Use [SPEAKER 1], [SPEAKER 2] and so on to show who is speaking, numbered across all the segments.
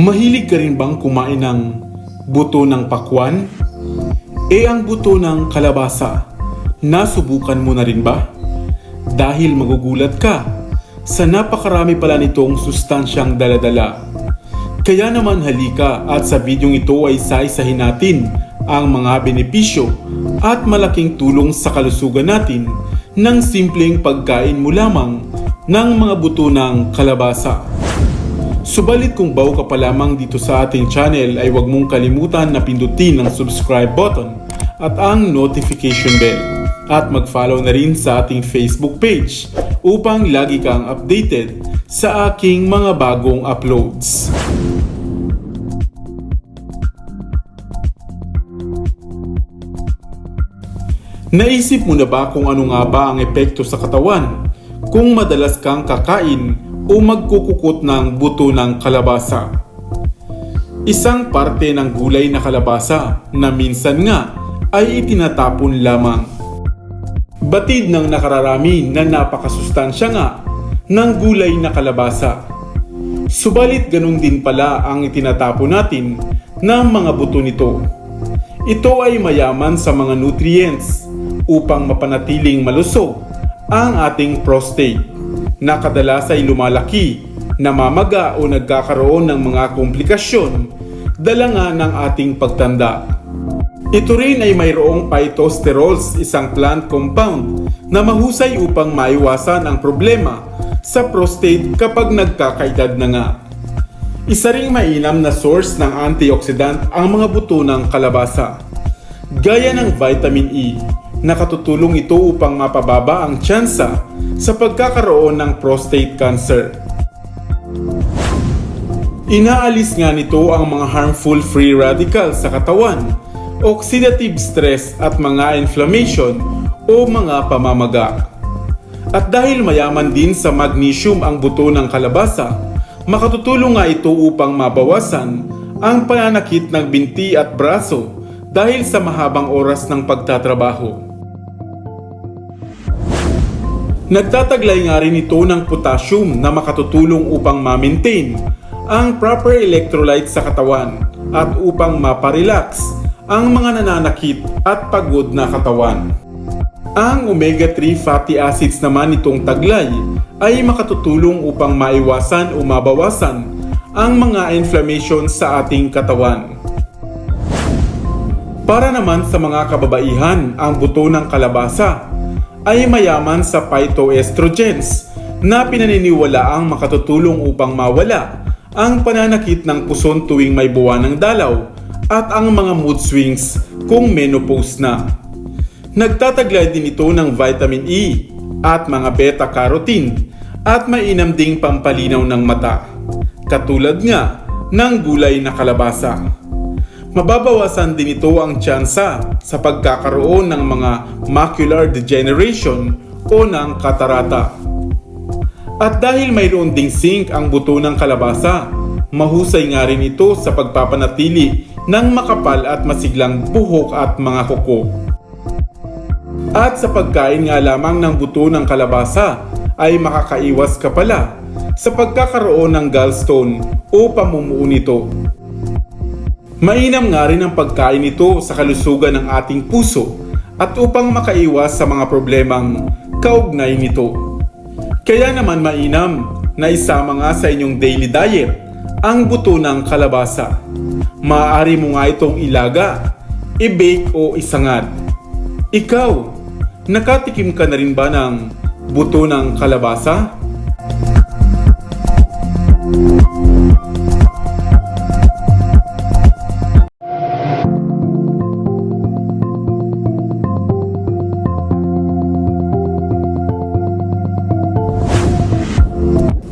[SPEAKER 1] Mahilig ka rin bang kumain ng buto ng pakwan? E ang buto ng kalabasa, nasubukan mo na rin ba? Dahil magugulat ka sa napakarami pala nitong sustansyang daladala. Kaya naman halika at sa videong ito ay isa-isahin natin ang mga benepisyo at malaking tulong sa kalusugan natin ng simpleng pagkain mo lamang ng mga buto ng kalabasa. Subalit kung bago ka pa lamang dito sa ating channel ay huwag mong kalimutan na pindutin ang subscribe button at ang notification bell at mag-follow na rin sa ating Facebook page upang lagi kang updated sa aking mga bagong uploads. Naisip mo na ba kung ano nga ba ang epekto sa katawan kung madalas kang kakain o magkukukot ng buto ng kalabasa? Isang parte ng gulay na kalabasa na minsan nga ay itinatapon lamang. Batid ng nakararami na napakasustansya nga ng gulay na kalabasa. Subalit ganun din pala ang itinatapon natin ng mga buto nito. Ito ay mayaman sa mga nutrients upang mapanatiling malusog ang ating prostate na kadalas ay lumalaki, namamaga o nagkakaroon ng mga komplikasyon dala nga ng ating pagtanda. Ito rin ay mayroong phytosterols, isang plant compound na mahusay upang maiwasan ang problema sa prostate kapag nagkakaedad na nga. Isa ring mainam na source ng antioxidant ang mga buto ng kalabasa. Gaya ng vitamin E, nakatutulong ito upang mapababa ang tsansa sa pagkakaroon ng prostate cancer. Inaalis nga nito ang mga harmful free radicals sa katawan, oxidative stress at mga inflammation o mga pamamaga. At dahil mayaman din sa magnesium ang buto ng kalabasa, makatutulong nga ito upang mabawasan ang pananakit ng binti at braso dahil sa mahabang oras ng pagtatrabaho. Nagtataglay nga rin ito ng potassium na makatutulong upang ma-maintain ang proper electrolytes sa katawan at upang maparelax ang mga nananakit at pagod na katawan. Ang omega-3 fatty acids naman nitong taglay ay makatutulong upang maiwasan o mabawasan ang mga inflammation sa ating katawan. Para naman sa mga kababaihan, ang buto ng kalabasa ay mayaman sa phytoestrogens na pinaniniwala ang makatutulong upang mawala ang pananakit ng puson tuwing may buwan ng dalaw at ang mga mood swings kung menopause na. Nagtataglay din ito ng vitamin E at mga beta-carotene at mainam ding pampalinaw ng mata, katulad nga ng gulay na kalabasa. Mababawasan din ito ang tsansa sa pagkakaroon ng mga macular degeneration o ng katarata. At dahil mayroon ding zinc ang buto ng kalabasa, mahusay nga rin ito sa pagpapanatili ng makapal at masiglang buhok at mga kuko. At sa pagkain nga lamang ng buto ng kalabasa ay makakaiwas ka pala sa pagkakaroon ng gallstone o pamumuo nito. Mainam nga rin ang pagkain nito sa kalusugan ng ating puso at upang makaiwas sa mga problemang kaugnay nito. Kaya naman mainam na isama nga sa inyong daily diet ang buto ng kalabasa. Maaari mo nga itong ilaga, i-bake o isangad. Ikaw, nakatikim ka na rin ba ng buto ng kalabasa?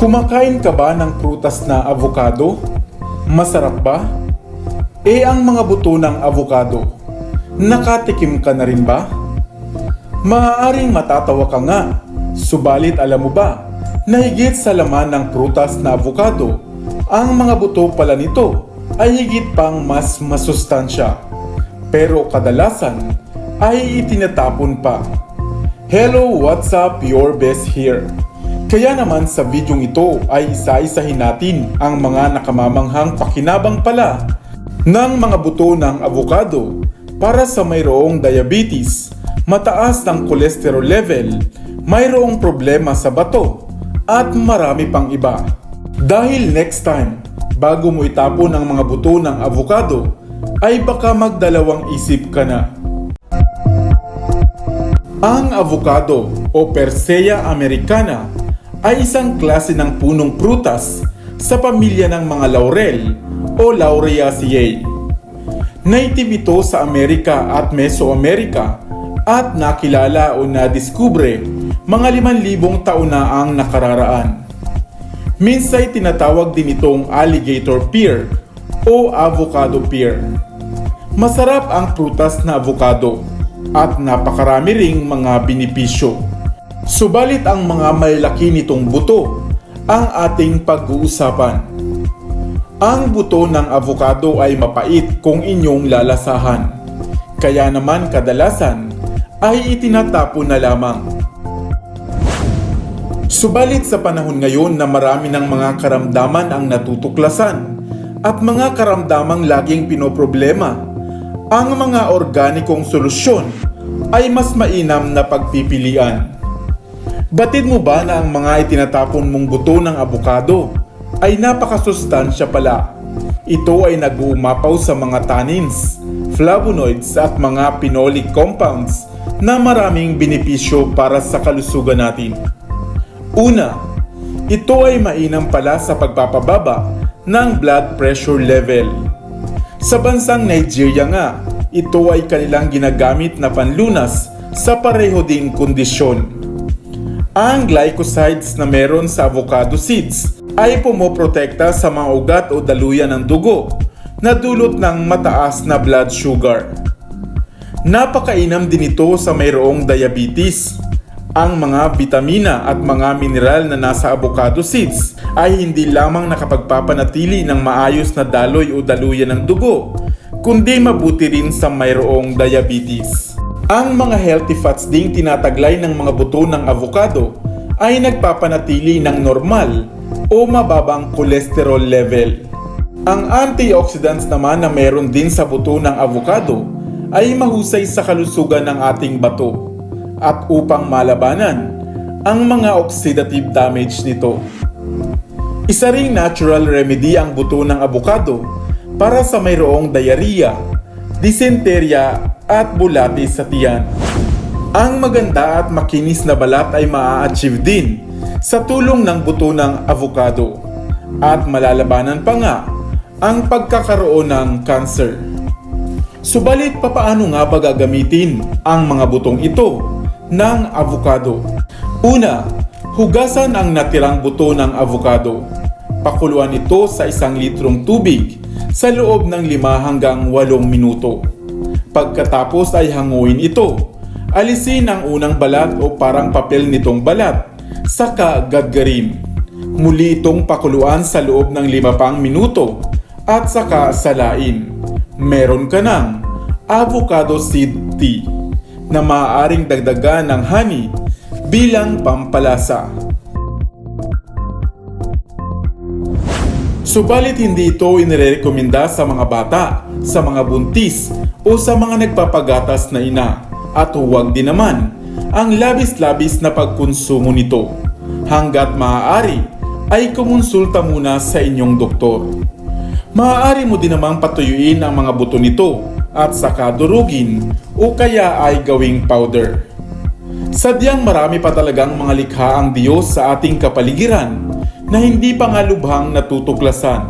[SPEAKER 1] Kumakain ka ba ng prutas na avocado? Masarap ba? E ang mga buto ng avocado, nakatikim ka na rin ba? Maaaring matatawa ka nga, subalit alam mo ba na higit sa laman ng prutas na avocado, ang mga buto pala nito ay higit pang mas masustansya. Pero kadalasan ay itinatapon pa. Hello, what's up? Your best here. Kaya naman sa videong ito ay isa-isahin natin ang mga nakamamanghang pakinabang pala ng mga buto ng avocado para sa mayroong diabetes, mataas ng cholesterol level, mayroong problema sa bato, at marami pang iba. Dahil next time, bago mo itapon ang mga buto ng avocado, ay baka magdalawang isip ka na. Ang avocado o Persea americana ay isang klase ng punong prutas sa pamilya ng mga laurel o Lauriaceae. Native ito sa Amerika at Mesoamerica at nakilala o nadiskubre mga 5,000 taon na ang nakararaan. Minsay tinatawag din itong alligator pear o avocado pear. Masarap ang prutas na avocado at napakarami ring mga binipisyo. Subalit ang mga malalaki nitong buto ang ating pag-uusapan. Ang buto ng avocado ay mapait kung inyong lalasahan. Kaya naman kadalasan ay itinatapon na lamang. Subalit sa panahon ngayon na marami ng mga karamdaman ang natutuklasan at mga karamdamang laging pinoproblema, ang mga organikong solusyon ay mas mainam na pagpipilian. Batid mo ba na ang mga itinatapon mong buto ng abukado ay napakasustansya pala? Ito ay nag-uumapaw sa mga tannins, flavonoids at mga phenolic compounds na maraming benepisyo para sa kalusugan natin. Una, ito ay mainam pala sa pagpapababa ng blood pressure level. Sa bansang Nigeria nga, ito ay kanilang ginagamit na panlunas sa pareho ding kondisyon. Ang glycosides na meron sa avocado seeds ay pumoprotekta sa mga ugat o daluyan ng dugo na dulot ng mataas na blood sugar. Napakainam din ito sa mayroong diabetes. Ang mga vitamina at mga mineral na nasa avocado seeds ay hindi lamang nakapagpapanatili ng maayos na daloy o daluyan ng dugo, kundi mabuti rin sa mayroong diabetes. Ang mga healthy fats ding tinataglay ng mga buto ng avocado ay nagpapanatili ng normal o mababang cholesterol level. Ang antioxidants naman na meron din sa buto ng avocado ay mahusay sa kalusugan ng ating bato at upang malabanan ang mga oxidative damage nito. Isa ring natural remedy ang buto ng avocado para sa mayroong diarrhea, dysenteria at bulati sa tiyan. Ang maganda at makinis na balat ay maa-achieve din sa tulong ng buto ng avocado at malalabanan pa nga ang pagkakaroon ng cancer. Subalit papaano nga ba gagamitin ang mga butong ito ng avocado? Una, hugasan ang natirang buto ng avocado. Pakuluan ito sa isang litrong tubig sa loob ng 5 hanggang 8 minuto. Pagkatapos ay hanguin ito. Alisin ang unang balat o parang papel nitong balat, saka gaggarin. Muli itong pakuluan sa loob ng 5 pang minuto at saka salain. Meron ka ng avocado seed tea na maaaring dagdagan ng honey bilang pampalasa. Subalit hindi ito inirekomenda sa mga bata, sa mga buntis o sa mga nagpapagatas na ina at huwag din naman ang labis-labis na pagkonsumo nito. Hanggat maaari ay kumonsulta muna sa inyong doktor. Maaari mo din namang patuyuin ang mga buto nito at saka durugin o kaya ay gawing powder. Sadyang marami pa talagang mga likha ang Diyos sa ating kapaligiran na hindi pa nga lubhang natutuklasan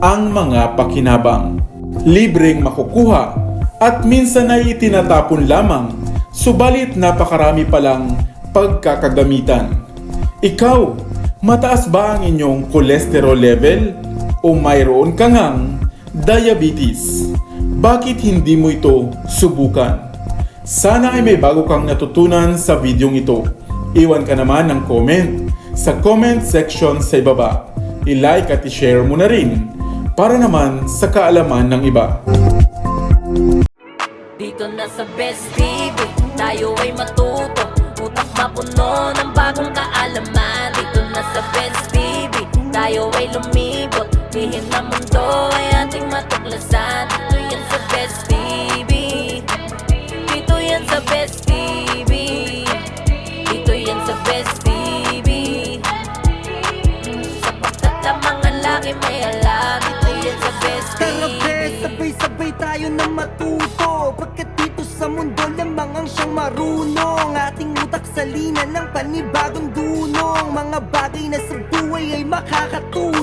[SPEAKER 1] ang mga pakinabang. Libreng makukuha at minsan ay itinatapon lamang subalit napakarami palang pagkakagamitan. Ikaw, mataas ba ang inyong cholesterol level o mayroon ka ngang diabetes? Bakit hindi mo ito subukan? Sana ay may bago kang natutunan sa videong ito. Iwan ka naman ng comment sa comment section sa ibaba. I-like at i-share mo na rin para naman sa kaalaman ng iba.
[SPEAKER 2] Dito na sa Best TV, tayo ay matuto. Utak mapuno ng bagong kaalaman? Dito na sa Best TV Tayo ay lumibot. Lihim na mundo ay ating matuklasan. Dito yan sa Best TV Dito yan sa Best TV
[SPEAKER 3] matuto Pagkat dito sa mundo lamang ang siyang marunong. Ating utak sa lina ng panibagong dunong. Mga bagay na sa buhay ay makakatulong